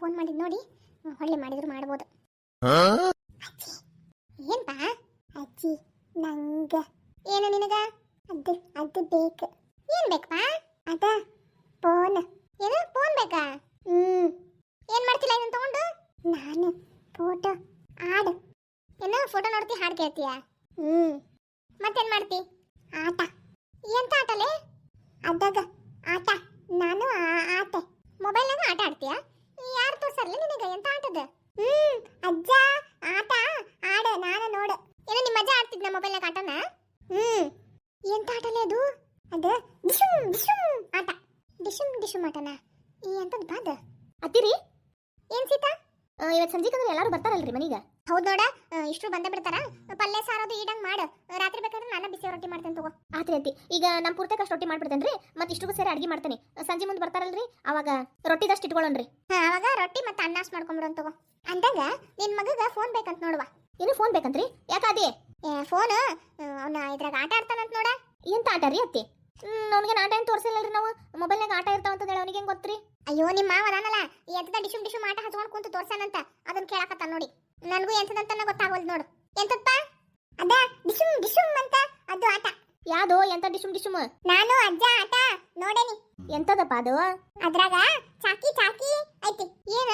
Phone ಮಾಡಿದ್ ನೋಡಿ ಹೊಳ್ಳಿ ಮಾಡಿದ್ರು ಮಾಡ್ಬೋದು. ಏನ್ಪಾ ಅಜ್ಜಿ ನಂಗ. ಏನು ನಿನಗ? ಅದು ಅದು ಬೇಕು. ಏನ್ ಬೇಕಪ್ಪ? ಅದ ಫೋನ್ ಏನು ಫೋನ್ ಬೇಕಾ? ಹ್ಮ್. ಏನ್ ಮಾಡ್ತಿಲ್ಲ ಇದನ್ನ ತಗೊಂಡು? ನಾನು ಫೋಟೋ ಹಾಡು. ಏನು ಫೋಟೋ ನೋಡ್ತಿ ಹಾಡು ಕೇಳ್ತೀಯ? ಹ್ಮ್. ಮತ್ತೇನ್ ಮಾಡ್ತಿ? ಆಟ. ಎಂತ ಆಟಲೇ? ಅದಾಗ ಆಟ. ನಾನು ಆಟ. ಮೊಬೈಲ್ನಾಗ ಆಟ ಆಡ್ತೀಯ? ತೋರ್ಸರ್ಲ ನಿನಗೆ, ಎಂತ ಆಟದ ಹ್ಮ್, ಅಜ್ಜ, ಆಟ, ಆಡ, ನಾನು ನೋಡು. ಏನೋ ನಿಮ್ಮ ಅಜ್ಜ ಆಡ್ತಿದ್ನ ಮೊಬೈಲ್ನಾಗ ಆಟನ? ಹ್ಮ್. ಎಂತ ಆಟಲೇ ಅದು? ಅದ ಡಿಶುಮ್ ಡಿಶುಮ್ ಆಟ. ಡಿಶುಮ್ ಡಿಶುಮ್ ಆಟನ? ಈ ಅಂತದ್ ಬಾದ? ಅತ್ತಿರಿ ಏನ್ ಸೀತಾ? ಇವತ್ತು ಸಂಜೆಗೆ ಅಂದ್ರೆ ಎಲ್ಲರೂ ಬರ್ತಾರಲ್ರಿ ಮನೀಗ. ಹೌದ್ ನೋಡ ಇಷ್ಟು ಬಂದೇ ಬಿಡ್ತಾರ. ಪಲ್ಯ ಸಾರೋದು ಈಡಂಗ್ ಮಾಡು. ರಾತ್ರಿ ಬೇಕಾದ್ರೆ ನಾನು ಬಿಸಿ ರೊಟ್ಟಿ ಮಾಡ್ತೇನೆ ತಗೋ. ಆತ್ರಿ ಅಂತಿ ಈಗ ನಮ್ಮ ಪೂರ್ತಿ ಕಷ್ಟ ರೊಟ್ಟಿ ಮಾಡ್ಬಿಡ್ತೇನ್ರಿ ಮತ್ತೆ ಇಷ್ಟಿಗೂ ಸೇರಿ ಅಡ್ಗೆ ಮಾಡ್ತೇನೆ. ಸಂಜೆ ಮುಂದೆ ಬರ್ತಾರಲ್ರಿ ಅವಾಗ ರೊಟ್ಟಿದಷ್ಟು ಇಟ್ಕೊಳ್ಳೋಣ್ರಿ ಹಾ, ಅವಾಗ ರೊಟ್ಟಿ ಮತ್ತೆ ಅನ್ನಾಸ್ ಮಾಡ್ಕೊಂಬಿಡೋಣ ತಗೋ. ಅಂದಾಗ ನಿನ್ ಮಗಗ ಫೋನ್ ಬೇಕಂತ ನೋಡುವ. ಏನು ಫೋನ್ ಬೇಕಂತ್ರಿ? ಯಾಕಾದಿ ಫೋನ್ ಅವನ ಇದ್ರಾಗ ಆಟ ಆಡ್ತಾನಂತ ನೋಡ. ಎಂತ ಆಟ ರೀ ಅತ್ತಿ? ಅವ್ನಿಗೆ ಆಟ ಏನು ತೋರಿಸಿಲ್ಲರಿ ನಾವು. ಮೊಬೈಲ್ನಾಗ ಆಟ ಇರ್ತಾವ ಅಂತ ಹೇಳಿ ಅವನಿಗೆ ಗೊತ್ತ್ರಿ? ಅಯ್ಯೋ ನಿಮ್ಮ ಮಾವ ಅದಾನಲ್ಲ ಎದ್ದ ಡಿಶು ಡಿಶುಮ್ ಆಟ ಹಚ್ಕೊಂಡು ಕುಂತು ತೋರ್ಸಾನಂತ ಅದನ್ನ ಕೇಳಕತ್ತ ನೋಡಿ. ನನಗೂ ಎಂತದಂತ ಗೊತ್ತಾಗೋಲ್ ನೋಡು. ಎಂತಪ್ಪ ಅದ ಡಿಶುಮ್ ಡಿಶುಮ್ ಅಂತ. ಅದು ಆಟ. ಯಾವ್ದು? ಎಂತ ಡಿಶುಮ್ ಡಿಶುಮ್? ನಾನು ಅಜ್ಜ ಆಟ. ನೋಡೇನಿ ಎಂತದಪ್ಪ ಅದು? ಅದ್ರಾಗ ಚಾಕಿ ಚಾಕಿ ಐತಿ. ಏನ?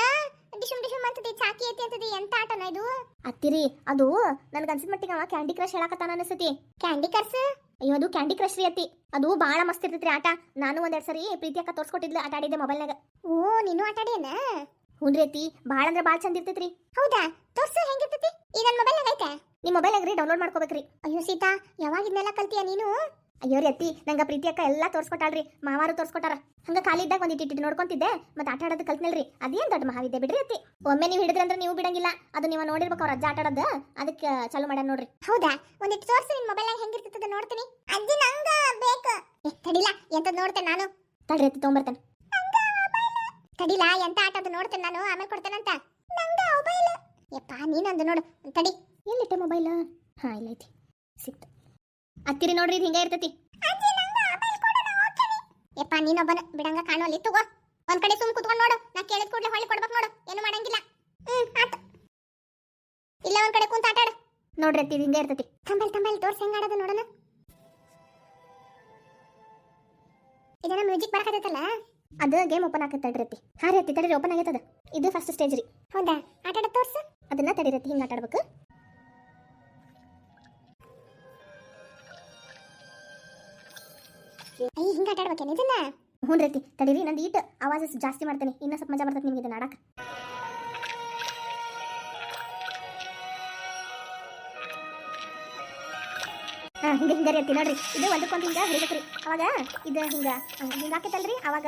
ಡಿಶುಮ್ ಡಿಶುಮ್ ಅಂತದಿ ಚಾಕಿ ಐತಿ ಅಂತದಿ. ಎಂತ ಆಟನ ಇದು? ಅತ್ತಿರಿ ಅದು ನನ್ಗೆ ಅನ್ಸಿದ ಮಟ್ಟಿಗೆ ಅವ ಕ್ಯಾಂಡಿ ಕ್ರಶ್ ಹೇಳಕತ್ತಾನ ಅನಿಸ್ತತಿ ಕ್ಯಾಂಡಿ ಕ್ರಶ್ ಅಯ್ಯೋ ಅದು ಕ್ಯಾಂಡಿ ಕ್ರಶ್ ರೀ ಅತ್ತಿ. ಅದು ಭಾಳ ಮಸ್ತ್ ಇರ್ತೈತ್ರಿ ಆಟ. ನಾನು ಒಂದೆರಡು ಸರಿ ಪ್ರೀತಿ ಅಕ್ಕ ತೋರ್ಸ್ಕೊಟ್ಟಿದ್ಲು ಆಟ ಆಡಿದ್ದೆ ಮೊಬೈಲ್ನಾಗ ಓ ನೀನು ಆಟ ಅತ್ತಿ ಭಾಳ ಅಂದ್ರೆ ಭಾಳ ಚಂದ ಇರ್ತೈತ್ರಿ. ಹೌದಾ? ತೋರ್ಸು ಹೆಂಗಿರ್ತೈತಿ? ಈ ನನ್ನ ಮೊಬೈಲ್ ಐತೆ ನಿಮ್ಮ ಮೊಬೈಲ್ ರೀ ಡೌನ್ಲೋಡ್ ಮಾಡ್ಕೋಬೇಕ್ರಿ. ಅಯ್ಯೋ ಸೀತಾ ಯಾವಾಗ ಇದನ್ನೆಲ್ಲ ಕಲ್ತೀಯ ನೀನು? ಅಯ್ಯೋ ರೀ ಅತ್ತಿ ನಂಗೆ ಪ್ರೀತಿ ಅಕ್ಕ ಎಲ್ಲ ತೋರ್ಸ್ಕೊಟ್ಟಾಳ್ರಿ. ಮಾವಾರು ತೋರ್ಸ್ಕೊಟ್ಟಾರ. ಹಂಗ ಖಾಲಿ ಇದ್ದಾಗ ಒಂದ್ ಇಟ್ಟಿಟ್ಟು ನೋಡ್ಕೊಂತಿದ್ದೆ ಮತ್ತೆ ಆಟ ಆಡೋದು ಕಲ್ತ್ನಲ್ರಿ. ಅದೇನ್ ದೊಡ್ಡ ಮಹಾವಿದ್ಯೆ ಬಿಡ್ರಿ ಅತ್ತಿ ಒಮ್ಮೆ ನೀವು ಹಿಡಿದ್ರಂದ್ರೆ ನೀವು ಬಿಡಂಗಿಲ್ಲ. ಅದು ನೀವು ನೋಡಿರ್ಬೇಕು ಅವ್ರ ಅಜ್ಜ ಆಟ ಆಡೋದು. ಅದಕ್ಕೆ ಚಾಲು ಮಾಡ್ಯಾನ ನೋಡ್ರಿ. ಹೌದಾ? ಒಂದಿಟ್ಟು ತೋರ್ಸು ನಿನ್ ಮೊಬೈಲ್ ಹೆಂಗಿರ್ತದ ನೋಡ್ತೀನಿ. ಅಜ್ಜಿ ನಂಗ ಬೇಕು. ತಡಿಲ್ಲ ಎಂತ ಎಂತದ್ ನೋಡ್ತೇನೆ ನಾನು. ತಡ್ರಿ ಅತ್ತಿ ತೊಗೊಂಬರ್ತೇನೆ. ತಡಿಲ, ಎಂತ ಆಟ ಅದು ನೋಡ್ತೇನೆ ನಾನು, ಆಮೇಲೆ ಕೊಡ್ತೇನಂತ? ನಂಗ ಮೊಬೈಲ್ ಯಪ್ಪ, ನೀನೊಂದು ನೋಡು, ತಡಿ. ಎಲ್ಲಿಟ್ಟೆ ಮೊಬೈಲ್ ಹಾ, ಇಲ್ಲ ಐತಿ. ಸಿಕ್ತು. ಅತ್ತಿರಿ ನೋಡ್ರಿ, ಇದು ಹಿಂಗೆ ಇರ್ತೈತಿ. ಯಪ್ಪ, ನೀನೊಬ್ಬನ ಬಿಡಂಗ ಕಾಣೋಲಿ ತಗೋ. ಒಂದ್ ಕಡೆ ಸುಮ್ ಕುತ್ಕೊಂಡು ನೋಡು. ನಾ ಕೇಳಿದ ಕೂಡಲೇ ಹೊಳ್ಳಿ ಕೊಡ್ಬೇಕು ನೋಡು. ಏನು ಮಾಡಂಗಿಲ್ಲ. ಹ್ಮ್ ಇಲ್ಲ ಒಂದ್ ಕಡೆ ಕುಂತ ಆಟಾಡ. ನೋಡ್ರಿ ಅತ್ತಿ ಹಿಂಗೆ ಇರ್ತೈತಿ. ತಂಬಲ್ ತಂಬಲ್, ತೋರ್ಸ್ ಹೆಂಗ ಆಡೋದು ನೋಡೋಣ. ಇದನ್ನ ಮ್ಯೂಸಿಕ್ ಬರಕತ್ತೈತಲ್ಲ? ಅದು ಗೇಮ್ ಓಪನ್ ಆಗತ್ತೆ ತಡಿರತಿ ಹಾ ರೀ ಅತ್ತಿ ತಡ್ರಿ ಓಪನ್ ಆಗೈತದ. ಇದು ಫಸ್ಟ್ ಸ್ಟೇಜ್ ರೀ. ಹೌದಾ? ಆಟ ಆಡ ತೋರ್ಸು. ಅದನ್ನ ತಡಿರತಿ ಹಿಂಗೆ ಆಟ ಆಡ್ಬೇಕು. ಅಯ್ಯ ಹಿಂಗ ಆಟ ಆಡ್ಬೇಕೇನು ಇದನ್ನ? ಹ್ಞೂ ರೀತಿ ತಡಿರಿ ತಡೀರಿ ನಂದು ಈಟ್ ಆವಾಜಸ್ ಜಾಸ್ತಿ ಮಾಡ್ತೇನೆ. ಇನ್ನೂ ಸ್ವಲ್ಪ ಮಜಾ ಬರ್ತೈತಿ ನಿಮಗೆ ಇದನ್ನ ಆಡಕ್ಕೆ. ಹಾ ಹಿಂಗೆ ಹಿಂಗೆ ರೀ ಅತ್ತಿ ನೋಡ್ರಿ. ಇದು ಒಂದಕ್ಕೊಂದು ಹಿಂಗೆ ಹಿಡಿಬೇಕ್ರಿ ಅವಾಗ ಇದು ಹಿಂಗೆ ಹಿಂಗೆ ಹಾಕೈತಲ್ರಿ ಅವಾಗ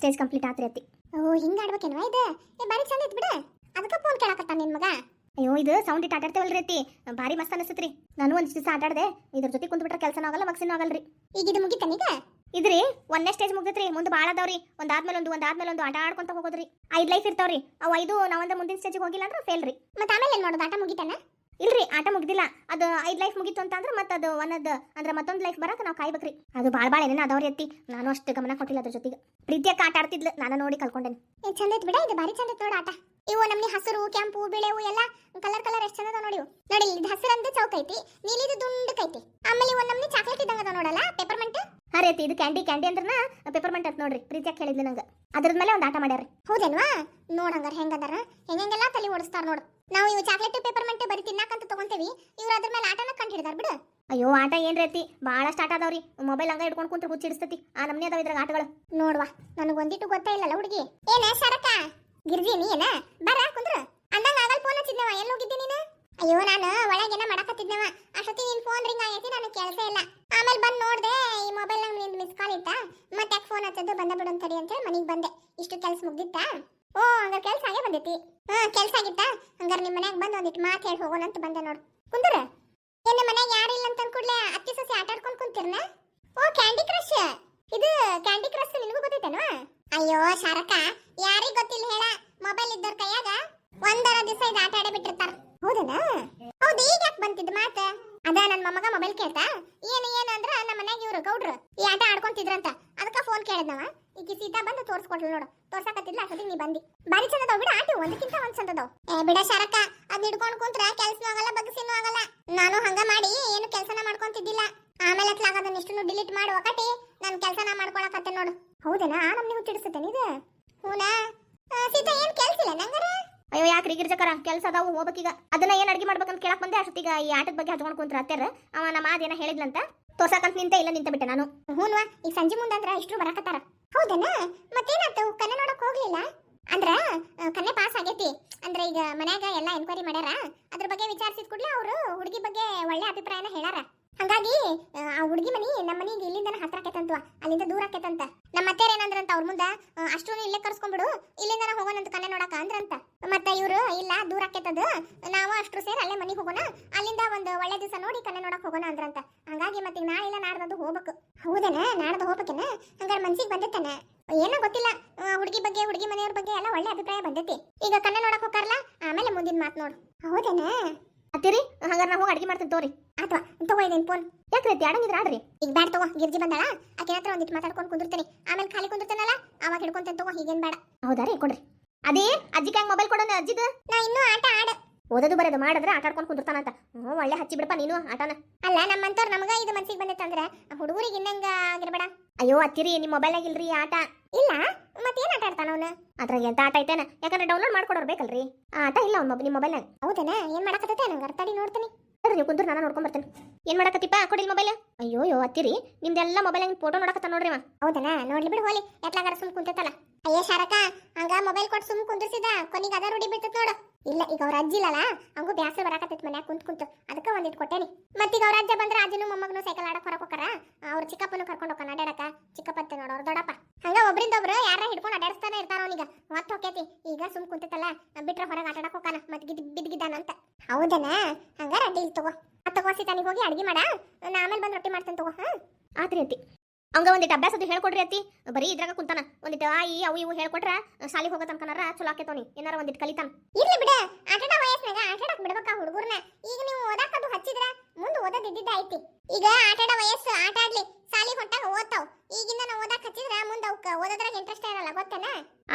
ಸ್ಟೇಜ್ ಕಂಪ್ಲೀಟ್ ಆತ್ರಿ ಅತ್ತಿ ಓ ಹಿಂಗ ಆಡ್ಬೇಕೇನು ಇದು ಏ ಬಾರಿ ಚಂದ ಐತ್ ಬಿಡ. ಅದಕ್ಕೆ ಫೋನ್ ಕೇಳಕತ್ತ ನಿನ್ ಮಗ? ಅಯ್ಯೋ ಇದು ಸೌಂಡ್ ಇಟ್ಟು ಆಟಾಡ್ತೇವಲ್ರಿ ಅತ್ತಿ ಭಾರಿ ಮಸ್ತ್ ಅನಿಸ್ತೈತ್ರಿ. ನಾನು ಒಂದಿಷ್ಟು ದಿವಸ ಆಟಾಡ್ದೆ. ಇದ್ರ ಜೊತೆ ಕುಂತ್ಬಿಟ್ರೆ ಕೆಲಸನೂ ಆಗಲ್ಲ ಮಗಸಿನೂ ಆಗಲ್ರಿ. ಈಗ ಇದು ಮುಗಿತನೀಗ ಇದ್ರಿ ಒಂದನೇ ಸ್ಟೇಜ್ ಮುಗ್ದೈತ್ರಿ. ಮುಂದೆ ಭಾಳ ಅದಾವ್ರಿ. ಒಂದಾದ್ಮೇಲೆ ಒಂದು ಒಂದಾದ್ಮೇಲೆ ಒಂದು ಆಟ ಆಡ್ಕೊಂತ ಹೋಗೋದ್ರಿ. ಐದು ಲೈಫ್ ಇರ್ತಾವ್ರಿ. ಅವು ಐದು ನಾವಂದ ಮುಂದಿನ ಸ್ಟೇಜಿಗೆ ಹೋಗಿಲ್ಲ ಅಂದ್ರೆ ಫೇಲ್ ರೀ. ಮತ್ತೆ ಆಮೇಲೆ ಏನು ಮಾಡೋದು? ಆಟ ಮುಗಿತನ? ಇಲ್ರಿ, ಆಟ ಮುಗ್ದಿಲ್ಲ. ಅದು ಐದು ಲೈಫ್ ಮುಗಿತು ಅಂತಂದ್ರೆ ಮತ್ತೆ ಅದು ಒಂದದ ಅಂದ್ರೆ ಮತ್ತೊಂದು ಲೈಫ್ ಬರಕ್ಕೆ ನಾವು ಕಾಯ್ಬೇಕ್ರಿ. ಅದು ಭಾಳ ಭಾಳ ಏನೇನು ಅದಾವ್ರಿ ಅತ್ತಿ. ನಾನು ಅಷ್ಟು ಗಮನ ಕೊಟ್ಟಿಲ್ಲ ಅದ್ರ ಜೊತೆಗೆ. ಪ್ರೀತಿಯಕ್ಕೆ ಆಟ ಆಡ್ತಿದ್ಲು, ನಾನು ನೋಡಿ ಕಲ್ಕೊಂಡೇನೆ. ಚಂದ ಬಿಡ, ಇದು ಬಾರಿ ಚಂದ ನೋಡ ಆಟ. ಇವು ನಮ್ನಿ ಹಸಿರು ಕೆಂಪು ಬಿಳೆವು ಎಲ್ಲ ಕಲರ್ ಕಲರ್ ಎಷ್ಟು ಚಂದ ನೋಡಿವು ನೋಡಿ ಇಲ್ಲಿ ಹಸಿರಂದು ಚೌಕ ಐತಿ ನೀಲಿದು ದುಂಡಕ್ ಆಮೇಲೆ ಇವು ನಮ್ನಿ ಚಾಕ್ಲೇಟ್ ಇದ್ದಂಗ ಅದಾವ ನೋಡಲ್ಲ ಪೇಪರ್ ಮಂಟ್ ರೀ ಇದು ಕ್ಯಾಂಡಿ ಕ್ಯಾಂಡಿ ಅಂದ್ರನ ಪೇಪರ್ಮೆಂಟ್ ಅಂತ ನೋಡ್ರಿ ಯಾಕೆ ಹೇಳಿದ್ಲು ನಂಗೆ. ಅದ್ರ ಮೇಲೆ ಒಂದು ಆಟ ಮಾಡ್ಯಾರ ಹೌದಲ್ವಾ ನೋಡ್ ಹಂಗಾರ ಹೆಂಗದಾರ ಹೆಂಗೆಲ್ಲ ತಲೆ ಓಡಿಸ್ತಾರ ನೋಡು. ನಾವು ಇವು ಚಾಕ್ಲೇಟ್ ಪೇಪರ್ಮೆಂಟ್ ಬರೀ ತಿನ್ನಾಕಂತ ತಗೊಂತೇವಿ ಇವ್ರು ಅದ್ರ ಮೇಲೆ ಆಟನ ಕಂಡು ಹಿಡಿದಾರ ಬಿಡು. ಅಯ್ಯೋ ಆಟ ಏನ್ ರೀತಿ ಬಹಳಷ್ಟು ಆಟ ಅದಾವ್ರಿ. ಮೊಬೈಲ್ ಹಂಗ ಇಟ್ಕೊಂಡು ಕುಂತ್ರ ಹುಚ್ಚಿಡಿಸ್ತತಿ. ಆ ನಮ್ನಿ ಅದಾವ ಇದ್ರಾಗ ಆಟಗಳು. ನೋಡ್ವಾ ನನಗೊಂದಿಟ್ಟು ಗೊತ್ತೇ ಇಲ್ಲಲ್ಲ ಹುಡುಗಿ. ಏನ ಶರಕ? ಗಿರ್ಜಿ, ನೀ ಏನ? ಬರ, ಕುಂದ್ರ. ಅಂದಂಗ ಆಗಲ್ ಫೋನ್ ಹಚ್ಚಿದ್ನವ, ಎಲ್ಲಿ ಹೋಗಿದ್ದೆ ನೀನು? ಅಯ್ಯೋ, ನಾನು ಒಳಗೇನ ಮಾಡಕತ್ತಿದ್ನವ. ಅಷ್ಟೊತ್ತಿ ನಿನ್ ಫೋನ್ ರಿಂಗ್ ಆಗೈತಿ, ನಾನು ಕೆಲಸ ಇಲ್ಲ. ಆಮೇಲೆ ಬಂದ್ ನೋಡ್ದೆ, ಈ ಮೊಬೈಲ್ ನಂಗೆ ನಿಂದು ಮಿಸ್ ಕಾಲ್ ಇತ್ತ? ಮತ್ತೆ ಫೋನ್ ಹಚ್ಚೋದು, ಬಂದ ಬಿಡು ಅಂತಡಿ ಅಂತೇಳಿ ಮನೆಗೆ ಬಂದೆ. ಇಷ್ಟು ಕೆಲಸ ಮುಗ್ದಿತ್ತಾ? ಓ, ಹಂಗಾರೆ ಕೆಲಸ ಆಗೇ ಬಂದೈತಿ. ಹಾ, ಕೆಲಸ ಆಗಿತ್ತಾ? ಹಂಗಾರೆ ನಿಮ್ಮ ಮನ್ಯಾಗ ಬಂದು ಒಂದಿಟ್ಟು ಮಾತು ಹೇಳಿ ಹೋಗೋಣ ಅಂತ ಬಂದೆ ನೋಡು. ಕುಂದ್ರ? ಏನು ಮನ್ಯಾಗ ಯಾರು ಇಲ್ಲ ಅಂತ ಅನ್ಕೂಡ್ಲೆ ಅತ್ತಿ ಸೊಸೆ ಆಟ ಆಡ್ಕೊಂಡು ಕುಂತಿರ್ನ? ಓ ಕ್ಯಾಂಡಿ ಕ್ರಶ್ ಇದು ಕ್ಯಾಂಡಿ ಕ್ರಶ್ ನಿನಗೂ ಗೊತ್ತೈತೇನು ಅಯ್ಯೋ ಶಾರಕ ಯಾರಿಗ್ ಗೊತ್ತಿಲ್ಲ ಹೇಳ? ಮೊಬೈಲ್ ಇದ್ದವ್ರ ಕೈಯಾಗ ಒಂದರ ದಿವಸ ಇದು ಆಟ ಆಡೇ ಬಿಟ್ಟಿರ್ತಾರ ಹೌದನಾ? ಹೌದು, ಈಗ ಯಾಕೆ ಬಂತಿದ್ ಮಾತ? ಅದ ನನ್ ಮೊಮ್ಮಗ ಮೊಬೈಲ್ ಕೇಳ್ತಾ, ಏನು ಏನು ಅಂದ್ರ ನಮ್ಮ ಮನ್ಯಾಗ ಇವ್ರು ಗೌಡ್ರು ಈ ಆಟ ಆಡ್ಕೊಂತಿದ್ರಂತ. ಅದಕ್ಕ ಫೋನ್ ಕೇಳಿದ್ನವ. ಈಗ ಸೀತಾ ಬಂದು ತೋರ್ಸ್ಕೊಟ್ಲು ನೋಡು. ತೋರ್ಸಕತ್ತಿಲ್ಲ ಅಷ್ಟೊತ್ತಿಗೆ ನೀ ಬಂದಿ. ಬಾರಿ ಚಂದದ ಬಿಡ, ಆಟಿ ಒಂದಕ್ಕಿಂತ ಒಂದ್ ಚಂದದವ್ ಏ, ಬಿಡ ಶರಕ ಅದ್ ಹಿಡ್ಕೊಂಡ್ ಕುಂತ್ರ ಕೆಲ್ಸನೂ ಆಗಲ್ಲ, ಬಗ್ಸಿನೂ ಆಗಲ್ಲ. ನಾನು ಹಂಗ ಮಾಡಿ ಏನು ಕೆಲ್ಸನ ಮಾಡ್ಕೊಂತಿದ್ದಿಲ್ಲ. ಆಮೇಲೆ ಅತ್ಲಾಗ ಅದನ್ನ ಇಷ್ಟನ್ನು ಡಿಲೀಟ್ ಮಾಡಿ ಒಕಟಿ. ನಾನು ಕೆಲ್ಸನ ಮಾಡ್ಕೊಳಕತ್ತೆ ನೋಡು. ಹೌದೇನಾ? ಆ ನಮ್ನಿ ಹುಚ್ಚಿಡಿಸುತ್ತೆ ಇದು? ಹೂನಾ? ಸೀತಾ ಏನ್ ಕೆಲ್ಸ ಇಲ್ಲ ನಂಗರ? ಅಯ್ಯೋ, ಯಾಕ್ರಿ ಗಿರ್ಜಕರ? ಕೆಲಸ ಅದಾವು ಹೋಗ್ಬೇಕೀಗ. ಅದನ್ನ ಏನ್ ಅಡ್ಗೆ ಮಾಡ್ಬೇಕಂತ ಕೇಳಕ್ ಬಂದೆ. ಅಷ್ಟೊತ್ತಿಗ ಈ ಆಟದ ಬಗ್ಗೆ ಹಚ್ಕೊಂಡು ಕುಂತ್ರ ಅತ್ತೆರ ಅವ ನಮ್ಮ ಅದೇನ ಹೇಳಿದ್ಲಂತ. ತೋರ್ಸಕಂತ ನಿಂತ, ಇಲ್ಲ ನಿಂತ ಬಿಟ್ಟೆ ನಾನು. ಹೂನ್ವಾ, ಈಗ ಸಂಜೆ ಮುಂದಂದ್ರ ಇಷ್ಟು ಬರಕತ್ತಾರ. ಹೌದನ? ಮತ್ತೇನಾಯ್ತು? ಕನ್ನ ನೋಡಕ್ ಹೋಗ್ಲಿಲ್ಲ? ಅಂದ್ರ ಕನ್ನೆ ಪಾಸ್ ಆಗೈತಿ. ಅಂದ್ರ ಈಗ ಮನ್ಯಾಗ ಎಲ್ಲ ಎನ್ಕ್ವೈರಿ ಮಾಡ್ಯಾರ. ಅದ್ರ ಬಗ್ಗೆ ವಿಚಾರಿಸಿದ ಕೂಡಲೇ ಅವರು ಹುಡುಗಿ ಬಗ್ಗೆ ಒಳ್ಳೆ ಅಭಿಪ್ರಾಯನ ಹೇಳಾರ ಹಂಗಾಗಿ ಆ, ಹುಡುಗಿ ಮನಿ ನಮ್ಮ ಮನಿಗೆ ಇಲ್ಲಿಂದನ ಹತ್ರ ಆಕೈತಂತ್ವ ಅಲ್ಲಿಂದ ದೂರ ಆಕೈತಂತ. ನಮ್ಮ ಅತ್ತೆಯರ್ ಏನಂದ್ರಂತ ಅವ್ರ ಮುಂದ ಅಷ್ಟು ಇಲ್ಲೇ ಕರ್ಸ್ಕೊಂಡ್ಬಿಡು ಇಲ್ಲಿಂದ ಹೋಗೋಣಂತ ಕಣ್ಣೆ ನೋಡಕ ಅಂದ್ರಂತ. ಮತ್ತ ಇವ್ರು ಇಲ್ಲ ದೂರ ಆಕೈತದ ನಾವು ಅಷ್ಟು ಸೇರಿ ಅಲ್ಲೇ ಮನೆಗೆ ಹೋಗೋಣ ಅಲ್ಲಿಂದ ಒಂದು ಒಳ್ಳೆ ದಿವಸ ನೋಡಿ ಕಣ್ಣೆ ನೋಡಕ್ ಹೋಗೋಣ ಅಂದ್ರಂತ. ಹಂಗಾಗಿ ಮತ್ತೆ ನಾಳೆ ಇಲ್ಲ ನಾಡ್ದು ಹೋಗ್ಬೇಕು. ಹೌದನ ನಾಡ್ದು ಹೋಗ್ಬೇಕೇನ? ಹಂಗಾರೆ ಮನ್ಸಿಗೆ ಬಂದಿತ್ತಾನೆ? ಏನೋ ಗೊತ್ತಿಲ್ಲ ಹುಡುಗಿ ಬಗ್ಗೆ ಹುಡುಗಿ ಮನೆಯವ್ರ ಬಗ್ಗೆ ಎಲ್ಲ ಒಳ್ಳೆ ಅಭಿಪ್ರಾಯ ಬಂದೈತಿ ಈಗ ಕಣ್ಣೆ ನೋಡಕ್ ಹೋಗಾರಲ್ಲ ಆಮೇಲೆ ಮುಂದಿನ ಮಾತು ನೋಡು. ಹೌದನ? ಅತ್ತೀರಿ ಹಂಗಾರ ನಾ ಹೋಗಿ ಅಡ್ಗೆ ಮಾಡ್ತೀನಿ ತೋರಿ. ಅಥವಾ ತಗೋ ಇದೇನು ಫೋನ್ ಯಾಕ್ರಿ ರೀತಿ ಆಡಂಗಿದ್ರ ಆಡ್ರಿ? ಈಗ ಬ್ಯಾಡ ತಗೋ ಗಿರ್ಜಿ ಬಂದಾಳ ಆಕೆ ಹತ್ರ ಒಂದಿಟ್ಟು ಮಾತಾಡ್ಕೊಂಡು ಕುಂದಿರ್ತೀನಿ. ಆಮೇಲೆ ಖಾಲಿ ಕುಂದಿರ್ತಾನಲ್ಲ ಅವಾಗ ಹಿಡ್ಕೊಂತೇನೆ ತಗೋ ಈಗೇನ್ ಬೇಡ ಹೌದಾ ರೀ ಕೊಡ್ರಿ. ಅದೇ ಅಜ್ಜಿ ಹಂಗೆ ಮೊಬೈಲ್ ಕೊಡೋಣ ಅಜ್ಜಿದ ನಾ ಇನ್ನೂ ಆಟ ಆಡ. ಓದೋದು ಬರೋದು ಮಾಡಿದ್ರೆ ಆಟ ಆಡ್ಕೊಂಡು ಕುಂದಿರ್ತಾನಂತ. ಹ್ಞೂ ಒಳ್ಳೆ ಹಚ್ಚಿ ಬಿಡಪ್ಪ ನೀನು ಆಟನ. ಅಲ್ಲ ನಮ್ಮಂತವ್ರು ನಮಗ ಇದು ಮನ್ಸಿಗೆ ಆ ಹುಡುಗರಿಗೆ ಇನ್ನಂಗ ಆಗಿರ್ಬೇಡ. ಅಯ್ಯೋ ಅತ್ತಿರಿ ನಿಮ್ಮ ಮೊಬೈಲ್ ಇಲ್ರಿ ಆಟ. ಇಲ್ಲ ಮತ್ತೇನ್ ಆಟ ಆಡ್ತಾನ ಅವನು? ಅದ್ರಾಗ ಎಂತ ಆಟ ಐತೇನ? ಯಾಕಂದ್ರೆ ಡೌನ್ಲೋಡ್ ಮಾಡ್ಕೊಡೋರ್ ಬೇಕಲ್ರಿ. ಆಟ ಇಲ್ಲ ಅವ್ನ ನಿಮ್ಮ ಮೊಬೈಲ್ನಾಗ ಹೌದೇನ? ಏನ್ ಮಾಡಕತ್ತೈತೆ? ನಂಗೆ ಅರ್ಥಾಡಿ ನೋಡ್ತೀನಿ ಅದ್ರ ನೀವು ಕುಂದ್ರು ನಾನು ನೋಡ್ಕೊಂಡ್ ಬರ್ತೀನಿ. ಏನ್ ಮಾಡಕತ್ತಿಪ್ಪ? ಕೊಡಿ ಮೊಬೈಲ್ ಅಯ್ಯೋ ಅತ್ತಿರಿ. ನಿಮ್ದೆಲ್ಲ ಮೊಬೈಲ್ ಫೋಟೋ ನೋಡಕತ್ತ ನೋಡ್ರಿ ಅವ. ಹೌದನ? ನೋಡ್ಲಿ ಬಿಡು ಹೋಲಿ. ಎತ್ಲಾಗಾರ ಸುಮ್ ಕುಂತೈತಲ್ಲ ಅಯ್ಯ ಶಾರಕ ಹಂಗ ಮೊಬೈಲ್ ಕೊಟ್ಟು ಸುಮ್ ಕುಂದಿರ್ಸಿದ ಕೊನಿಗೆ ಅದ ರೂಢಿ ಬಿಡ್ತೈತ್ ನೋಡು. ಇಲ್ಲ, ಈಗ ಅವ್ರ ಅಜ್ಜಿ ಇಲ್ಲಲ್ಲ, ಹಂಗೂ ಬ್ಯಾಸರ ಬರಾಕತ್ತೈತ್ ಮನ್ಯಾಗ ಕುಂತ್ ಕುಂತು. ಅದಕ್ಕ ಒಂದಿಟ್ ಕೊಟ್ಟೇನಿ ಮತ್ತೀಗ ಅವ್ರ ಅಜ್ಜ ಬಂದ್ರ ಅಜ್ಜನು ಮೊಮ್ಮಗನು ಸೈಕಲ್ ಆಡಕ್ ಹೊರಕ್ ಹೋಗಾರ ಅವ್ರ ಚಿಕ್ಕಪ್ಪನು ಕರ್ಕೊಂಡು ಹೋಗ ಅಡ್ಯಾಡಕ. ಚಿಕ್ಕಪ್ಪತ್ತೆ ನೋಡು ಅವ್ರ ದೊಡ್ಡಪ್ಪ. ಹಂಗ ಒಬ್ರಿಂದ ಒಬ್ರು ಯಾರ ಹಿಡ್ಕೊಂಡು ಅಡ್ಯಾಡಿಸ್ತಾನೆ ಇರ್ತಾರ ಅವನಿಗ. ಹೊತ್ತು ಹೋಕೈತಿ ಈಗ ಸುಮ್ ಕುಂತೈತಲ್ಲ ಬಿಟ್ರೆ ಹೊರಗೆ ಆಟಾಡಕ್ ಹೋಗಾನ ಮತ್ ಗಿದ್ ಬಿದ್ಗಿದ್ದಾನಂತ ಹೌದನ? ಹಂಗ ಅಡ್ಡಿ ಇಲ್ಲ ತಗೋ ಅತ್ತ ಕೋಸಿ ತನಿಗೆ ಹೋಗಿ ಅಡ್ಗೆ ಮಾಡ. ನಾ ಆಮೇಲೆ ಬಂದು ರೊಟ್ಟಿ ಮಾಡ್ತೇನೆ ತಗೋ, ಹಾ? ಆತ್ರಿ ಅತ್ತಿ. ಅವಂಗ ಒಂದಿಟ್ಟು ಅಭ್ಯಾಸ ಅದು ಹೇಳ್ಕೊಡ್ರಿ ಅತ್ತಿ. ಬರೀ ಇದ್ರಾಗ ಕುಂತಾನ. ಒಂದಿಟ್ಟು ಆಯಿ, ಅವು ಇವು ಹೇಳ್ಕೊಟ್ರ, ಶಾಲಿಗೆ ಹೋಗೋ ತನಕನಾರ ಚಲೋ ಆಕೇತವನಿ ಏನಾರ ಒಂದಿಟ್ಟು ಕಲಿತಾನ. ಇರ್ಲಿ ಬಿಡ. ಆಟದ ಆಟ ಆಡಕ್ ಬಿಡ್ಬೇಕ ಹುಡುಗರ್ನ. ಈಗ ನೀವು ಓದಾಕದು ಹಚ್ಚಿದ್ರ ಮುಂದೆ ಓದೋದ್ ಇದ್ದಿದ್ದ ಐತಿ. ಈಗ ಆಡ ವಯಸ್ಸು ಆಟ ಆಡ್ಲಿ ಸಾಲಿ ಹೊಂಟಾಗ ಓದ್ತಾವ್. ಈಗಿಂದ ನಾವು ಓದಾಕ ಹಚ್ಚಿದ್ರ ಮುಂದೆ ಅವಕ್ಕ ಓದೋದ್ರಾಗ ಇಂಟ್ರೆಸ್ಟ್ ಇರಲ್ಲ ಗೊತ್ತೇನ?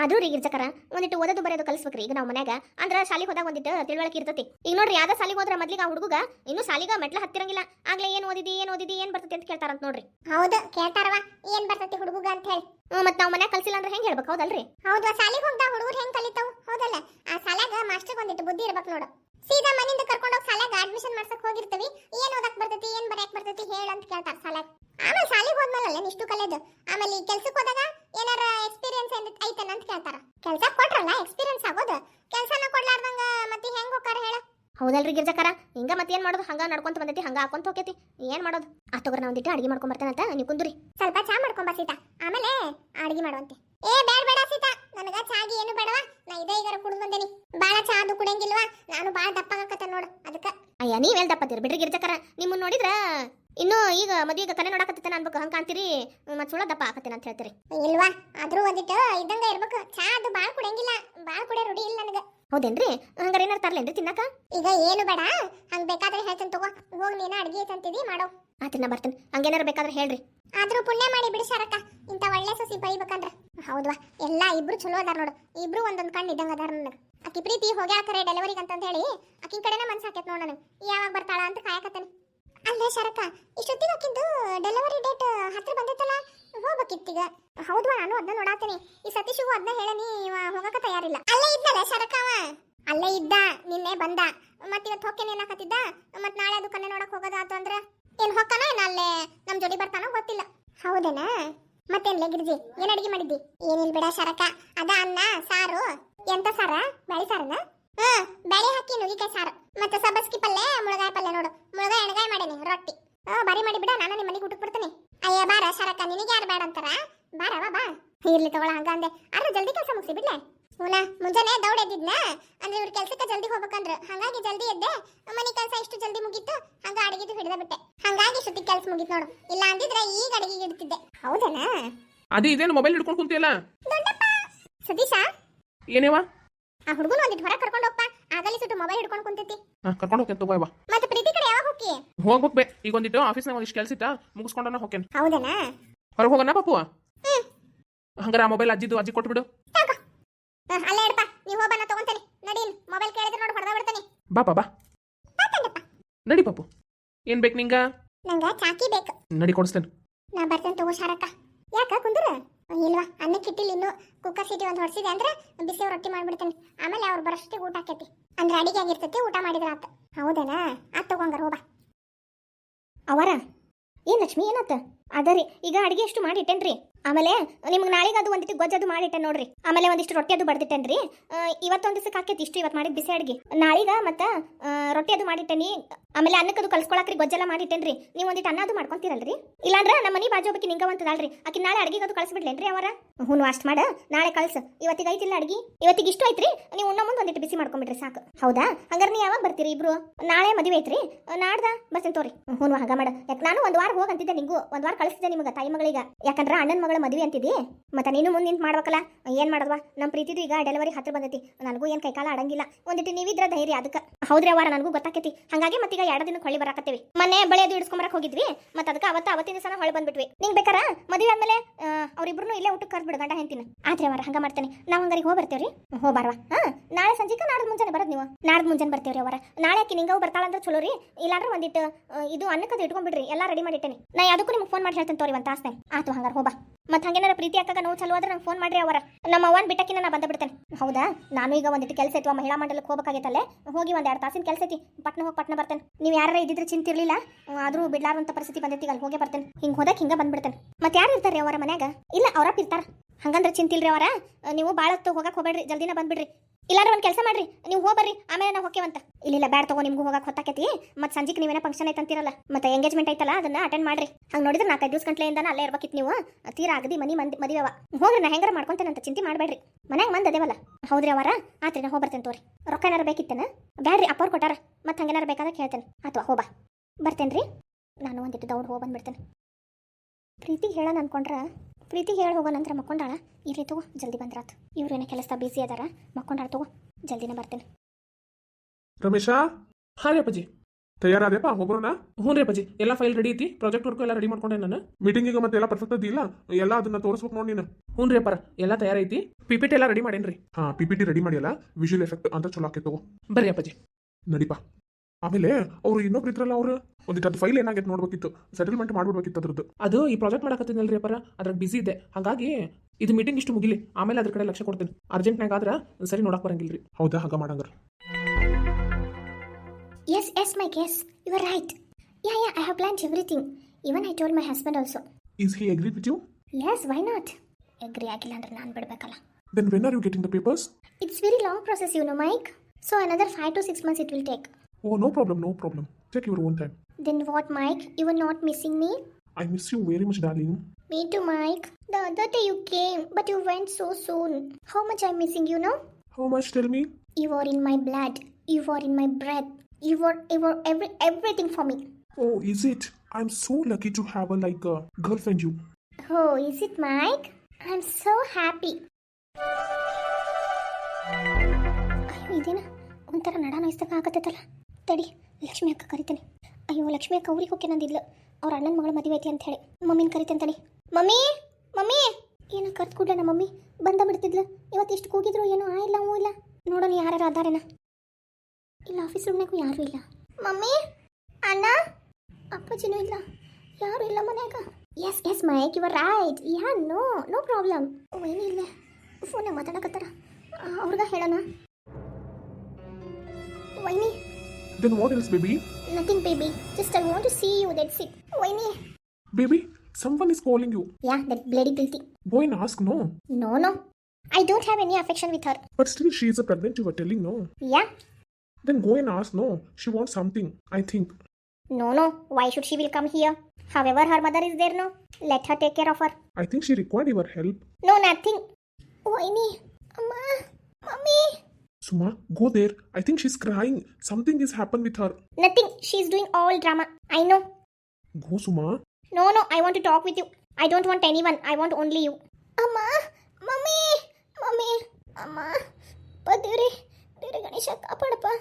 ಅದು ರೀ ಗಿರ್ಜಕರ ಒಂದಿಟ್ಟು ಓದೋದು ಬರೆಯೋದು ಕಲಿಸ್ಬೇಕ್ರಿ. ಈಗ ನಾವು ಮನ್ಯಾಗ ಅಂದ್ರ ಶಾಲಿಗೆ ಹೋದಾಗ ಒಂದಿಟ್ಟು ತಿಳುವಳಿಕೆ ಇರ್ತೈತಿ. ಈಗ ನೋಡ್ರಿ ಯಾವ್ದ ಶಾಲಿಗೆ ಹೋದ್ರ ಮೊದ್ಲಿಗೆ ಆ ಹುಡುಗ ಇನ್ನು ಶಾಲಿಗ ಮೆಟ್ಲ ಹತ್ತಿರಂಗಿಲ್ಲ. ಆಗ್ಲೇ ಏನ್ ಓದಿದಿ ಏನ್ ಓದಿದಿ ಏನ್ ಬರ್ತೈತಿ ಅಂತ ಕೇಳ್ತಾರಂತ ನೋಡ್ರಿ. ಹೌದು ಕೇಳ್ತಾರವ ಏನ್ ಬರ್ತೈತಿ ಹುಡುಗ ಅಂತ ಹೇಳಿ. ಮತ್ತೆ ನಾವು ಮನ್ಯಾಗ ಕಲ್ಸಿಲ್ಲ ಅಂದ್ರೆ ಹೆಂಗ್ ಹೇಳ್ಬೇಕು? ಹೌದಲ್ರಿ? ಹೌದು ಸಾಲಿಗೆ ಹೋಗ್ದ ಹುಡುಗರು ಹೆಂಗ್ ಕಲಿತಾವ್? ಹೌದಲ್ಲ ಆ ಸಾಲಾಗ ಮಾಸ್ಟರ್ ಬಂದಿತ್ತು ಬುದ್ಧಿ ಇರ್ಬೇಕು ನೋಡು. ಸೀದಾ ಮನೆಯಿಂದ ಕರ್ಕೊಂಡು ಹೋಗಿ ಸಾಲಾಗ ಅಡ್ಮಿಷನ್ ಮಾಡ್ಸಕ್ ಹೋಗಿರ್ತೀವಿ. ಏನ್ ಓದಕ್ ಬರ್ತೈತಿ ಏನ್ ಬರ್ಯಾಕ್ ಬರ್ತೈತಿ ಹೇಳ ಅಂತ ಕೇಳ್ತಾರ ಸಾಲಾಗ. ಆಮೇಲೆ ಸಾಲಿಗೆ ಹೋದ್ಮೇಲೆ ಇಷ್ಟು ಕಲಿಯೋದು ಆಮೇಲೆ ಈ ಕೆಲ್ಸಕ್ಕೆ ಹೋದಾಗ ಏನಾರ ಎಕ್ಸ್ಪೀರಿಯನ್ಸ್ ಐತನ ಅಂತ ಕೇಳ್ತಾರ. ಕೆಲ್ಸ ಕೊಟ್ರಲ್ಲ ಎಕ್ಸ್ಪೀರಿಯನ್ಸ್ ಆಗೋದು. ಕೆಲಸನ ಕೊಡ್ಲಾರ್ದಂಗ ಮತ್ತೆ ಹೆಂಗ್ ಹೋಗಾರ ಹೇಳ? ಹೌದಲ್ರಿ ಗಿರ್ಜಕರ. ಹಿಂಗ ಮತ್ತೇನ್ ಮಾಡೋದು? ಹಂಗ ನಡ್ಕೊಂತ ಬಂದೈತಿ ಹಂಗ ಹಾಕೊಂತ ಹೋಗೈತಿ ಏನ್ ಮಾಡೋದು? ಆ ತಗೋರ್ ನಾ ಒಂದಿಟ್ಟು ಅಡಿಗೆ ಮಾಡ್ಕೊಂಡ್ ಬರ್ತೇನಂತ ನೀವು ಕುಂದ್ರಿ. ಸ್ವಲ್ಪ ಚಾ ಮಾಡ್ಕೊಂಬ ಸೀತಾ. ಆಮೇಲೆ ಅಡಿಗೆ ಮಾಡುವಂತೆ. ಏ ಬೇಡ ಬೇಡ ಸೀತಾ. ನನಗ ಚಾಗಿ ಏನು ಬೇಡವಾ? ನಾ ಇದೇ ಈಗ ಕುಡಿದು ಬಂದೇನಿ. ಬಾಳ ಚಾ ಅದು ಕುಡಿಯಂಗಿಲ್ವಾ? ನಾನು ಬಾಳ ದಪ್ಪಾಗತ್ತ ನೋಡು, ಅದಕ್ಕ. ಅಯ್ಯ, ನೀವ್ ಎಲ್ ದಪ್ಪತ್ತೀರಿ ಬಿಡ್ರಿ ಗಿರ್ಜಕರ. ನಿಮ್ಮನ್ನ ನೋಡಿದ್ರ ಇನ್ನು ಈಗ ಮದುವೆಗೆ ಕನೆ ನೋಡಕತ್ತ ಅನ್ಬೇಕು. ಹಂಗ ಕಾಣ್ತೀರಿ? ಮತ್ ಸುಳ ದಪ್ಪ ಆಕತ್ತೇನೆ ಅಂತ ಹೇಳ್ತೀರಿ. ಇಲ್ವಾ? ಆದ್ರೂ ಒಂದಿಟ್ಟು ಇದ್ದಂಗ ಇರ್ಬೇಕು. ಚಾ ಅದು ಬಾಳ್ ಕುಡಿಯಂಗಿಲ್ಲ. ಬಾಳ್ ಕುಡಿಯ ರೂಢಿ ಇಲ್ಲ ನನಗ. ಹೌದೇನ್ರಿ? ಹಂಗಾರೆ ಏನಾರ ತರ್ಲೇನ್ರಿ ತಿನ್ನಕ? ಈಗ ಏನು ಬೇಡ. ಹಂಗ ಬೇಕಾದ್ರೆ ಹೇಳ್ತೇನೆ ತಗೋ. ಹೋಗ್ ನೀನ ಅಡ್ಗೆ ತಂತಿದಿ ಮಾಡೋ. ಆತಿನ ಬರ್ತೇನೆ. ಹಂಗೇನಾರ ಬೇಕಾದ್ರೆ ಹೇಳ್ರಿ. ಆದ್ರೂ ಪುಣ್ಯ ಮಾಡಿ ಬಿಡಿ ಇಂತ ಒಳ್ಳೆ ಸಸಿ ಬೈಬೇಕಂದ್ರ. ಹೌದ್ವಾ? ಎಲ್ಲಾ ಇಬ್ರು ಚಲೋ ಅದಾರ ನೋಡು. ಇಬ್ರು ಒಂದೊಂದ್ ಕಣ್ಣು ಇದ್ದಂಗ ಅದಾರ ನನಗೆ. ಆಕಿ ಪ್ರೀತಿ ಹೋಗ್ಯಾಕರೆ ಡೆಲಿವರಿಗೆ ಅಂತ ಹೇಳಿ ಅಕ್ಕಿ ಕಡೆನೇ ಮನ್ಸ್ ಹಾಕೈತ್ ನೋಡ್ ನನಗೆ. ಯಾವಾಗ ಬರ್ತಾಳ ಅಂತ ಕಾಯಕತ್ತೇನೆ. ಅಲ್ಲೇ ಶರಕ ಇಷ್ಟೊತ್ತಿಗೆ ಹಾಕಿದ್ದು ಡೆಲಿವರಿ ಡೇಟ್ ಹತ್ರ ಬಂದಿತ್ತಲ್ಲ, ಹೋಗ್ಬೇಕಿತ್ತೀಗ. ಹೌದು ನಾನು ಅದನ್ನ ನೋಡಾತೀನಿ. ಈ ಸತೀಶಿಗೂ ಅದನ್ನ ಹೇಳನಿ, ಇವ ಹೋಗಕ ತಯಾರಿಲ್ಲ. ಅಲ್ಲೇ ಇದ್ದಲ್ಲ ಶರಕ ಅವ? ಅಲ್ಲೇ ಇದ್ದ, ನಿನ್ನೆ ಬಂದ. ಮತ್ತೆ ಇವತ್ತು ಹೊಕ್ಕೇನೆ ಏನಾಕತ್ತಿದ್ದ ಮತ್ತೆ ನಾಳೆ ಅದು ಕನ್ನೆ ನೋಡಕ್ ಹೋಗೋದಾತು ಅಂದ್ರೆ? ಏನ್ ಹೊಕ್ಕನ ಏನ ಅಲ್ಲೇ, ನಮ್ ಜೋಡಿ ಬರ್ತಾನೋ ಗೊತ್ತಿಲ್ಲ. ಹೌದೇನಾ? ಮತ್ತೇನ್ಲೇ ಗಿರ್ಜಿ, ಏನ್ ಅಡಿಗೆ ಮಾಡಿದ್ದಿ? ಏನಿಲ್ ಬಿಡ ಶರಕ ಅದ ಅನ್ನ, ಸಾರು. ಎಂತ ಸಾರ? ಬ್ಯಾಳಿ ಸಾರನ? ಹಾ ಬ್ಯಾಳಿ ಹಾಕಿ ನುಗ್ಗಿಕಾಯಿ ಸಾರು. ಮತ್ತೆ ಸಬ್ಬಸ್ಗಿ ಪಲ್ಲೆ ಮುಳಗಾಯಿ ಪಲ್ಲೆ ನೋಡು. ಮುಳಗಾಯಿ ಎಣಗಾಯಿ ಮಾಡೇನಿ ರೊಟ್ಟಿ. ಓ ಬಾರಿ ಮಾಡಿ ಬಿಡ ನಾನು ನಿಮ್ಮ ಮನೆಗೆ ಊಟಕ್ಕೆ ಅಯ್ಯೋ ಅಯ್ಯ ಬಾರ ಶರಕ ನಿನಗೆ ಯಾರು ಬೇಡ ಅಂತಾರ? ಬಾರವ ಬಾ ಇರ್ಲಿ ತಗೊಳ ಹಂಗ ಅಂದೆ. ಆದ್ರೆ ಜಲ್ದಿ ಕೆಲಸ ಮುಗಿಸಿ ಬಿಡ್ಲೆ? ಓನಾ ಮುಂಜಾನೆ ದೌಡ್ ಎದ್ದಿದ್ನ? ಅಂದ್ರೆ ಇವ್ರ ಕೆಲ್ಸಕ್ಕೆ ಜಲ್ದಿ ಹೋಗ್ಬೇಕಂದ್ರ. ಹಂಗಾಗಿ ಜಲ್ದಿ ಎದ್ದೆ. ಮನೆ ಕೆಲಸ ಇಷ್ಟು ಜಲ್ದಿ ಮುಗೀತು. ಹಂಗ ಅಡಿಗೆದು ಹಿಡಿದ ಬಿಟ್ಟೆ. ಹಂಗಾಗಿ ಸುತ್ತಿ ಕೆಲ್ಸ ಮುಗೀತು ನೋಡು. ಇಲ್ಲ ಅಂದಿದ್ರೆ ಈಗ ಅಡಿಗೆ ಇಡ್ತಿದ್ದೆ. ಹೌದನಾ? ಅದು ಇದೇನು ಮೊಬೈಲ್ ಹಿಡ್ಕೊಂಡು ಕುಂತಿಯಲ್ಲ? ದೊಡ್ಡಪ್ಪ. ಸತೀಶ? ಏನೇವಾ? ಆ ಹುಡುಗನ ಒಂದಿಟ್ಟು ಹೊರಗೆ ಕರ್ಕೊಂಡು ಆಗಲಿ ಸುಟ್ಟು ಮೊಬೈಲ್ ಹಿಡ್ಕೊಂಡು ಕುಂತೈತಿ ಹಾ ಕರ್ಕೊಂಡು ಹೋಗ್ತೇನೆ ತಗೋ ಬಾ ಮತ್ತೆ ಪ್ರೀತಿ ಕಡೆ ಯಾವಾಗ ಹೋಗಿ ಹೋಗ್ಬೇಕು ಬೇ. ಈಗ ಒಂದಿಟ್ಟು ಆಫೀಸ್ನಾಗ ಒಂದಿಷ್ಟು ಕೆಲಸ ಇತ್ತ ಮುಗಿಸ್ಕೊಂಡನ ಹೋಗ್ತೇನೆ. ಹೌದನಾ? ಹೊರಗೆ ಹೋಗೋಣ ಪಾಪು? ಹಂಗಾರೆ ಆ ಮೊಬೈಲ್ ಅಜ್ಜಿದು ಅಜ್ಜಿ ಕೊಟ್ಬಿಡು. ಅಲ್ಲೇ ಇಡಪ್ಪ ನೀವು ಹೋಗ ನಾ ತಗೊಂತೇನೆ. ನಡೀನ್ ಮೊಬೈಲ್ ಕೇಳಿದ್ರೆ ನೋಡಿ ಹೊಡೆದ ಬಿಡ್ತೇನೆ. ಬಾ ಬಾ ಬಾ. ನಡಿ ಪಾಪು. ಏನ್ ಬೇಕು ನಿಂಗ? ನಂಗ ಚಾಕಿ ಬೇಕು. ನಡಿ ಕೊಡಿಸ್ತೇನೆ. ನಾ ಬರ್ತೇನೆ ತಗೋ ಶಾರಕ್ಕ. ಯಾಕ ಕುಂದ್ರ? ಇಲ್ವಾ? ಅನ್ನಕ್ಕೆ ಇಟ್ಟಿಲ್ಲ ಇನ್ನು ಕುಕ್ಕರ್ ಸಿಟಿ ಒಂದು ಹೊಡ್ಸಿದೆ ಅಂದ್ರೆ ಬಿಸಿ ರೊಟ್ಟಿ ಮಾಡ್ಬಿಡ್ತೇನೆ. ಆಮೇಲೆ ಅವ್ರು ಬರೋಷ್ಟಿಗೆ ಊಟ ಆಕೈತಿ. ಅಂದ್ರೆ ಅಡಿಗೆ ಆಗಿರ್ತೈತಿ, ಊಟ ಮಾಡಿದ್ರ ಆತ. ಹೌದೇನಾ? ಆತ್ ತಗೊಂಗಾರ ಹೋಗ ಅವರ? ಏನ್ ಲಕ್ಷ್ಮಿ, ಏನತ್ತ? ಅದರಿ ಈಗ ಅಡಿಗೆ ಎಷ್ಟು ಮಾಡಿಟ್ಟೇನ್ರಿ? ಆಮೇಲೆ ನಿಮ್ಗೆ ನಾಳೆಗೆ ಅದು ಒಂದಿಟ್ಟು ಗೊಜ್ಜದು ಮಾಡಿಟ್ಟೆ ನೋಡ್ರಿ. ಆಮೇಲೆ ಒಂದಿಷ್ಟು ರೊಟ್ಟಿ ಅದು ಬಡ್ದಿಟ್ಟೇನ್ರಿ. ಇವತ್ತೊಂದು ದಿವಸಕ್ಕೆ ಹಾಕೈತಿ ಇಷ್ಟು ಇವತ್ತು ಮಾಡಿದ ಬಿಸಿ ಅಡಿಗೆ. ನಾಳೆಗ ಮತ್ತೆ ರೊಟ್ಟಿ ಅದು ಮಾಡಿಟ್ಟೇನಿ. ಆಮೇಲೆ ಅನ್ನಕ್ಕದು ಕಲ್ಸ್ಕೊಳಕ್ರಿ, ಗೊಜ್ಜೆಲ್ಲ ಮಾಡಿಟ್ಟೇನ್ರಿ. ನೀವು ಒಂದಿಟ್ಟು ಅನ್ನ ಅದು ಮಾಡ್ಕೊಂತೀರಲ್ರಿ? ಇಲ್ಲಾಂದ್ರ ನಮ್ಮ ಮನಿ ಬಾಜು ಒಬ್ಬಕಿ ನಿಂಗವಂತದಲ್ರಿ ಆಕಿ ನಾಳೆ ಅಡಿಗೆ ಅದು ಕಳ್ಸಿಬಿಡ್ಲೇನ್ರಿ ಅವರ? ಹ್ಞೂ ವಾಶ್ ಮಾಡ, ನಾಳೆ ಕಳ್ಸ. ಇವತ್ತಿಗೆ ಐತಿಲ್ಲ ಅಡಿಗೆ? ಇವತ್ತಿಗೆ ಇಷ್ಟು ಐತ್ರಿ? ನೀವು ಉಣ್ಣ ಮುಂದೆ ಒಂದಿಟ್ಟು ಬಿಸಿ ಮಾಡ್ಕೊಂಬಿಡ್ರಿ ಸಾಕು. ಹೌದಾ? ಹಂಗಾರೆ ನೀವು ಯಾವಾಗ ಬರ್ತೀರಿ ಇಬ್ರು? ನಾಳೆ ಮದುವೆ ಐತ್ರಿ? ನಾಡ್ದ? ಬರ್ತೀನಿ ತೋರಿ. ಹ್ಞೂ ಹಂಗ ಮಾಡ. ಯಾಕೆ ನಾನು ಒಂದು ವಾರ ಹೋಗಂತಿದ್ದೆ ನಿಂಗು. ಒಂದು ವಾರ ಕಳಿಸಿದ್ದೆ ನಿಮಗೆ ತಾಯಿ ಮಗಳಿಗೆ. ಯಾಕಂದ್ರೆ ಅಣ್ಣನ ಮಗಳ ಮದುವೆ ಅಂತಿದ್ದಿ. ಮತ್ತೆ ನೀನು ಮುಂದೆ ನಿಂತು ಮಾಡ್ಬೇಕಲ್ಲ? ಏನ್ ಮಾಡದ್ವಾ? ನಮ್ಮ ಪ್ರೀತಿದು ಈಗ ಡೆಲಿವರಿ ಹತ್ರ ಬಂದೈತಿ. ನನಗೂ ಏನು ಕೈಕಾಲ ಅಡಂಗಿಲ್ಲ ಒಂದಿಟ್ಟು ನೀವಿದ್ರ ಧೈರ್ಯ ಅದಕ್ಕೆ. ಹೌದ್ರಿ ಅವಾರ ನನಗೂ ಗೊತ್ತಾಕೈತಿ. ಹಂಗಾಗಿ ಮತ್ತೀಗ ಎರಡು ದಿನಕ್ಕೆ ಹೊಳಿ ಬರಾಕತ್ತೀವಿ. ಮನೆ ಬಳೆ ಅದು ಇಡ್ಸ್ಕೊಂಬರಕ್ ಹೋಗಿದ್ವಿ. ಮತ್ತೆ ಅದಕ್ಕೆ ಅವತ್ತ ಅವತ್ತಿನ ದಿವಸ ಹೊಳಿ ಬಂದ್ಬಿಟ್ವಿ. ನಿಂಗ್ ಬೇಕಾರ? ಮದುವೆ ಆದ್ಮೇಲೆ ಅವ್ರಿಬ್ರು ಇಲ್ಲೇ ಊಟಕ್ಕೆ ಕರ್ಬಿಡು ಗಂಡ ಹೆಂತಿನ ಆದ್ರೆ ಅವರ ಹಂಗ ಮಾಡ್ತೇನೆ. ನಾವು ಹಂಗಾರಿಗೆ ಹೋಗಿ ಬರ್ತೇವ್ರಿ? ಹೋ ಬಾರವಾ. ಹಾ, ನಾಳೆ ಸಂಜೆಗೆ ನಾಡ್ದು ಮುಂಜಾನೆ ಬರೋದು ನೀವು. ನಾಡ್ದು ಮುಂಜಾನೆ ಬರ್ತೇವ್ರಿ ಅವರ ನಾಳೆ ಆಕಿ ಬರ್ತಾಳ ಅಂದ್ರೆ ಚಲೋ ರೀ. ಇಲ್ಲಾಂದ್ರೆ ಒಂದಿಟ್ಟು ಇದು ಅನ್ನಕ್ಕದು ಇಟ್ಕೊಂಡ್ಬಿಡ್ರಿ. ಎಲ್ಲ ರೆಡಿ ಮಾಡಿಟ್ಟೇನಿ. ನಾ ಯಾವುದಕ್ಕೂ ನಿಮ್ಗೆ ಫೋನ್ ಮಾಡಿ ಹೇಳ್ತೇನೆ ತೋರಿ ಒಂದು ತಾಸ್ನೆ ಆತು, ಹಂಗಾರ ಹೋಬಾ ಮತ್ತೆ ಹಂಗೇನಾರ ಪ್ರೀತಿ ಅಕ್ಕಾಗ ನೋವು ಚಲೋ ಆದ್ರೆ ನಂಗೆ ಫೋನ್ ಮಾಡ್ರಿ ಅವರ ನಮ್ಮ ಅವನ್ ಬಿಟ್ಟಕ್ಕಿನ ನಾ ಬಂದ್ಬಿಡ್ತೇನೆ ಹೌದಾ? ನಾನು ಈಗ ಒಂದಿಟ್ಟು ಕೆಲಸ ಇತ್ತು ಮಹಿಳಾ ಮಂಡಲಕ್ಕೆ ಹೋಗಬೇಕಾಗಿತ್ತಲ್ಲೇ ಹೋಗಿ ಒಂದ್ ಎರಡು ತಾಸಿನ ಕೆಲಸ ಐತಿ. ಪಟ್ನ ಹೋಗಿ ಪಟ್ನ ಬರ್ತೇನೆ. ನೀವು ಯಾರು ಇದ್ದಿದ್ರೆ ಚಿಂತಿರ್ಲಿಲ್ಲ ಆದ್ರೂ ಬಿಡ್ಲಾರಂತ ಪರಿಸ್ಥಿತಿ ಬಂದೈತಿ ಅಲ್ಲಿ ಹೋಗೇ ಬರ್ತೇನೆ. ಹಿಂಗೆ ಹೋದಕ್ಕೆ ಹಿಂಗೆ ಬಂದ್ಬಿಡ್ತೇನೆ. ಮತ್ತೆ ಯಾರು ಇರ್ತಾರೆ ಅವರ ಮನ್ಯಾಗ? ಇಲ್ಲ, ಅವ್ರಪ್ಪ ಇರ್ತಾರ. ಹಂಗಂದ್ರೆ ಚಿಂತಿಲ್ರಿ ಅವರ. ನೀವು ಭಾಳ ಹೊತ್ತು ಹೋಗಕ್ಕೆ ಹೋಗ್ಬೇಡ್ರಿ, ಜಲ್ದಿನ ಬಂದ್ಬಿಡ್ರಿ. ಇಲ್ಲಾಂದ್ರೆ ಒಂದು ಕೆಲಸ ಮಾಡ್ರಿ. ನೀವು ಹೋಗ್ಬರ್ರಿ ಆಮೇಲೆ ನಾವು ಇಲ್ಲ ಇಲ್ಲ, ಬ್ಯಾಡ್ ತಗೋ, ನಿಮ್ಗೂ ಹೋಗಕ್ಕೆ ಹೊತ್ತಾಕೈತಿ ಮತ್ತೆ ಸಂಜೆಗೆ ನೀವೇನೋ ಫಂಕ್ಷನ್ ಐತಂತಿರಲ್ಲ ಮತ್ತೆ ಎಂಗೇಜ್ಮೆಂಟ್ ಐತಲ್ಲ, ಅದನ್ನ ಅಟೆಂಡ್ ಮಾಡ್ರಿ. ಹಂಗೆ ನೋಡಿದ್ರೆ ನಾಲ್ಕೈದು ದಿವಸ ಗಂಟ್ಲೆಯಿಂದ ಅಲ್ಲೇ ಇರ್ಬೇಕಿತ್ತು ನೀವು. ತೀರಾ ಆಗದಿ ಮನಿ ಮಂದಿ ಮದುವೆವ ಹೋಗ್ರಿ, ನಾ ಹೆಂಗಾರ ಅಂತ ಚಿಂತೆ ಮಾಡಬೇಡ್ರಿ. ಮನ್ಯಾಗ ಮಂದ ಅದೇವಲ್ಲ. ಹೌದ್ರಿ ಅವರ ಆತ್ರಿ, ನಾ ಹೋಗ್ಬರ್ತೇನೆ ತೋರಿ. ರೊಕ್ಕ ಏನಾರು ಬೇಕಿತ್ತೇನ? ಬ್ಯಾಡ್ರಿ ಅಪ್ಪವ್ರು ಕೊಟ್ಟಾರ. ಮತ್ತೆ ಹಂಗೇನಾರು ಬೇಕಾದಾಗ ಹೇಳ್ತೇನೆ ಅಥವಾ ಹೋಬಾ ಬರ್ತೇನ್ರಿ. ನಾನು ಒಂದಿಟ್ಟು ದೌಡ್ ಹೋಗಿ ಬಂದ್ಬಿಡ್ತೇನೆ. ಪ್ರೀತಿ ಹೇಳೋಣ ಅನ್ಕೊಂಡ್ರ ಪ್ರೀತಿಗೆ ಹೇಳಿ ಹೋಗೋ ನಂತರ ಮಕ್ಕೊಂಡಾಳ? ಇರಲಿ ತಗೋ ಜಲ್ದಿ ಬಂದ್ರಾತು. ಇವ್ರೇನೇ ಕೆಲಸ ಬಿಸಿ ಅದಾರ ಮಕ್ಕೊಂಡಾಳ ತಗೋ ಜಲ್ದಿನೇ ಬರ್ತೇನೆ. ರಮೇಶ? ಹಾ ರೀ ಅಪ್ಪಾಜಿ. ತಯಾರಾದ್ಯಪ್ಪ ಹೋಗೋಣ ಹ್ಞೂ ರೀ ಅಪ್ಪಾಜಿ ಎಲ್ಲ ಫೈಲ್ ರೆಡಿ ಐತಿ ಪ್ರಾಜೆಕ್ಟ್ ವರ್ಕು ಎಲ್ಲ ರೆಡಿ ಮಾಡ್ಕೊಂಡೆ ನಾನು. ಮೀಟಿಂಗಿಗೆ ಮತ್ತೆ ಎಲ್ಲ ಪರ್ಫೆಕ್ಟ್ ಅದಿಲ್ಲ ಎಲ್ಲ ಅದನ್ನ ತೋರಿಸ್ಬೇಕು ನೋಡಿ ನೀನು. ಹ್ಞೂ ರೀ ಅಪ್ಪಾರ ಎಲ್ಲ ತಯಾರೈತಿ. ಪಿ ಪಿ ಟಿ ಎಲ್ಲ ರೆಡಿ ಮಾಡೇನ್ರಿ. ಹಾ ಪಿ ಪಿ ಟಿ ರೆಡಿ ಮಾಡಿಯಲ್ಲ ವಿಜುವಲ್ ಎಫೆಕ್ಟ್ ಅಂತ ಚಲೋ ಆಕೈತೆ ತಗೋ. ಬರ್ರಿ ಅಪ್ಪಾಜಿ. ನಡಿಪ. ಆಮೇಲೆ ಅವ್ರು ಇನ್ನೊಬ್ರು ಇದ್ರಲ್ಲ ಅವರು? ಒಂದಿಟ್ಟು ಅದು ಫೈಲ್ ಏನಾಗೈತೆ ನೋಡ್ಬೇಕಿತ್ತು. ಸೆಟಲ್ಮೆಂಟ್ ಮಾಡ್ಬಿಡ್ಬೇಕಿತ್ತು ಅದ್ರದ್ದು. ಅದು ಈ ಪ್ರಾಜೆಕ್ಟ್ ಮಾಡಕತ್ತೀನಲ್ರಿ ಅಪ್ಪಾರ ಅದ್ರಾಗ ಬಿಸಿ ಇದೆ. ಹಾಗಾಗಿ ಇದು ಮೀಟಿಂಗ್ ಇಷ್ಟು ಮುಗಿಲಿ. ಆಮೇಲೆ ಅದ್ರ ಕಡೆ ಲಕ್ಷ ಕೊಡ್ತೀನಿ. ಅರ್ಜೆಂಟ್ನಾಗ ಆದ್ರೆ ಸರಿ ನೋಡಕ್ ಬರಂಗಿಲ್ರಿ. ಹೌದಾ? ಹಾಗ ಮಾಡಂಗಾರ. Yes yes my case you are right yeah yeah I have planned everything even I told my husband also is he agree with you yes why not agree ಆಗಿಲ್ಲ ಅಂದ್ರೆ ನಾನು ಬಿಡಬೇಕಲ್ಲ. Then when are you getting the papers it's very long process you know Mike so another five to six months it will take Oh no problem no problem take your own time then what Mike you are not missing me I miss you very much darling Me too, Mike. The other day you came, but you went so soon. How much I'm missing you now? How much tell me You are in my blood. You are in my breath. You are, you are every, everything for me. Oh is it I am so lucky to have a like girlfriend you Oh, is it Mike? I'm so happy. ಅಯ್ಯೋ ಇದೇನ ಒಂಥರ ನಡ ನೋಯಿಸ್ತಕ ಆಗತ್ತೈತಲ್ಲ ತಡಿ, ಲಕ್ಷ್ಮಿ ಅಕ್ಕ ಕರಿತಾನೆ. ಅಯ್ಯೋ, ಲಕ್ಷ್ಮಿ ಅಕ್ಕ ಊರಿಗೆ ಹೋಗಿ ನಂದಿದ್ಲು ಅವ್ರ ಅಣ್ಣನ ಮಗಳ ಮದುವೆ ಐತಿ ಅಂತ ಹೇಳಿ ಮಮ್ಮಿನ ಕರಿತೇನೆ ತಡಿ. Mummy mummy! ಏನೋ ಕರ್ತ್ ಕೂಡ್ಲೆ ನಮ್ಮ ಮಮ್ಮಿ. ಬಂದ ಬಿಡ್ತಿದ್ಲು. ಇವತ್ತು ಇಷ್ಟು ಕೂಗಿದ್ರು ಏನೋ ಆ ಇಲ್ಲ ಹೂ ಇಲ್ಲ. ನೋಡೋಣ ಯಾರು ಅದಾರೇನ. ಇಲ್ಲ ಆಫೀಸ್ ರೂಮ್ನಾಗೂ ಯಾರೂ ಇಲ್ಲ. ಮಮ್ಮಿ, ಅಣ್ಣ! ಅಪ್ಪಾಜಿನೂ ಇಲ್ಲ. ಯಾರು ಇಲ್ಲ ಮನ್ಯಾಗ. Yes yes Mike your right yeah no no problem ಏನಿಲ್ಲ ಫೋನಾಗ ಮಾತಾಡಕತ್ತಾರ. ಅವ್ರಿಗೆ ಹೇಳೋಣ. ವೈನಿ Then what else, baby? Nothing, baby. Just I want to see you, that's it. Why me? Baby, someone is calling you. Yeah, that bloody guilty. Go and ask no. No, no. I don't have any affection with her. But still, she is a pregnant, you were telling no. Yeah? Then go and ask no. She wants something, I think. No, no. Why should she will come here? However, her mother is there, no? Let her take care of her. I think she required your help. No, nothing. Why me? Mama, Mommy. Suma, go there. I think she's crying. Something has happened with her. Nothing. She's doing all drama. I know. Go, Suma. No, no. I want to talk with you. I don't want anyone. I want only you. Amma, mummy, mummy, amma, pa, devre, devre Ganesha, kapadappa.